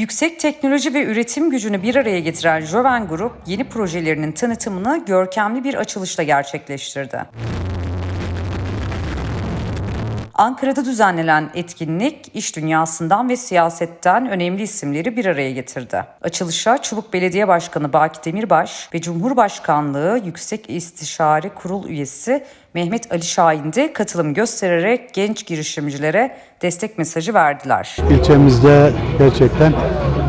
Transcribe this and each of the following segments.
Yüksek teknoloji ve üretim gücünü bir araya getiren Joven Grup, yeni projelerinin tanıtımını görkemli bir açılışla gerçekleştirdi. Ankara'da düzenlenen etkinlik, iş dünyasından ve siyasetten önemli isimleri bir araya getirdi. Açılışa Çubuk Belediye Başkanı Baki Demirbaş ve Cumhurbaşkanlığı Yüksek İstişare Kurul üyesi Mehmet Ali Şahin de katılım göstererek genç girişimcilere destek mesajı verdiler. İlçemizde gerçekten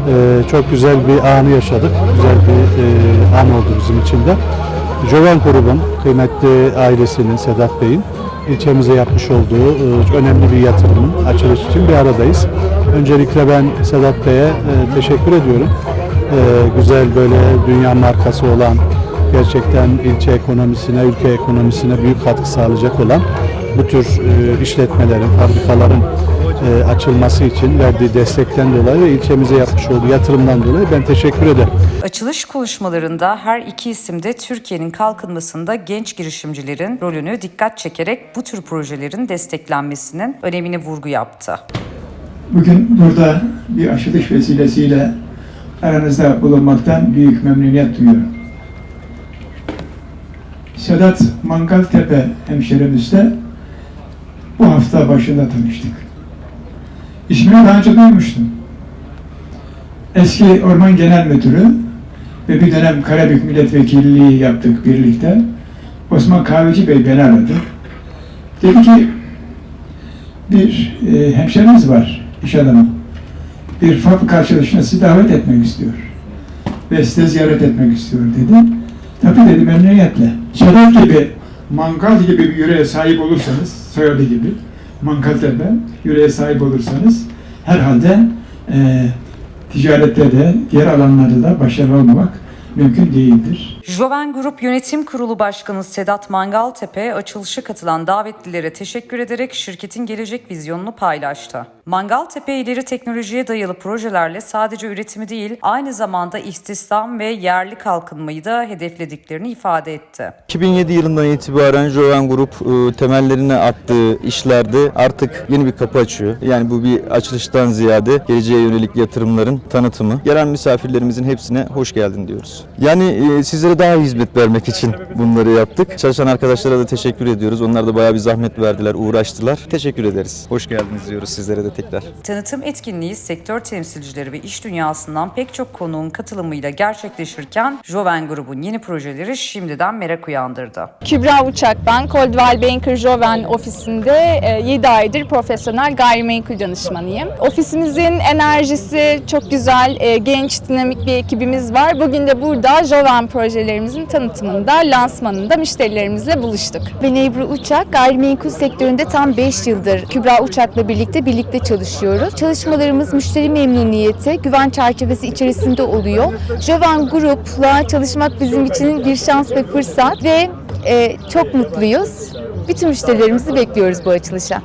e, çok güzel bir anı yaşadık. Güzel bir e, an oldu bizim için de. Joven grubun kıymetli ailesinin, Sedat Bey'in ilçemize yapmış olduğu e, önemli bir yatırımın açılış için bir aradayız. Öncelikle ben Sedat Bey'e e, teşekkür ediyorum. E, güzel böyle dünya markası olan, gerçekten ilçe ekonomisine, ülke ekonomisine büyük katkı sağlayacak olan bu tür e, işletmelerin, fabrikaların e, açılması için verdiği destekten dolayı ve ilçemize yapmış olduğu yatırımdan dolayı ben teşekkür ederim. Açılış konuşmalarında her iki isim de Türkiye'nin kalkınmasında genç girişimcilerin rolünü dikkat çekerek bu tür projelerin desteklenmesinin önemine vurgu yaptı. Bugün burada bir açılış vesilesiyle aranızda bulunmaktan büyük memnuniyet duyuyorum. Sedat Mangaltepe hemşerimizle bu hafta başında tanıştık. İsmini daha önce duymuştum. Eski Orman Genel Müdürü ve bir dönem Karabük Milletvekilliği yaptık birlikte. Osman Kahveci Bey beni aradı. Dedi ki bir e, hemşerimiz var, iş adamı. Bir fabrika açılışına sizi davet etmek istiyor. Ve size ziyaret etmek istiyor dedi. Tabii dedi memnuniyetle. Sedat gibi, mangal gibi bir yüreğe sahip olursanız, soyadı gibi, mangal tepe, yüreğe sahip olursanız herhalde e, ticarette de, diğer alanlarda da başarılı olmak mümkün değildir. Joven Grup Yönetim Kurulu Başkanı Sedat Mangaltepe açılışa katılan davetlilere teşekkür ederek şirketin gelecek vizyonunu paylaştı. Mangaltepe ileri teknolojiye dayalı projelerle sadece üretimi değil aynı zamanda istihdam ve yerli kalkınmayı da hedeflediklerini ifade etti. 2007 yılından itibaren Joven Grup e, temellerine attığı işlerde artık yeni bir kapı açıyor. Yani bu bir açılıştan ziyade geleceğe yönelik yatırımların tanıtımı. Gelen misafirlerimizin hepsine hoş geldin diyoruz. Yani e, sizlere daha hizmet vermek için bunları yaptık. Çalışan arkadaşlara da teşekkür ediyoruz. Onlar da bayağı bir zahmet verdiler, uğraştılar. Teşekkür ederiz. Hoş geldiniz diyoruz sizlere de tekrar. Tanıtım etkinliği sektör temsilcileri ve iş dünyasından pek çok konuğun katılımıyla gerçekleşirken Joven Grubun yeni projeleri şimdiden merak uyandırdı. Kübra Uçak ben. Coldwell Banker Joven ofisinde 7 aydır profesyonel gayrimenkul danışmanıyım. Ofisimizin enerjisi çok güzel, e, genç, dinamik bir ekibimiz var. Bugün de burada Joven projelerimizin tanıtımında, lansmanında müşterilerimizle buluştuk. Ben Ebru Uçak, gayrimenkul sektöründe tam 5 yıldır Kübra Uçak'la birlikte birlikte çalışıyoruz. Çalışmalarımız müşteri memnuniyeti, güven çerçevesi içerisinde oluyor. Jovan Group'la çalışmak bizim için bir şans ve fırsat ve e, çok mutluyuz. Bütün müşterilerimizi bekliyoruz bu açılışa.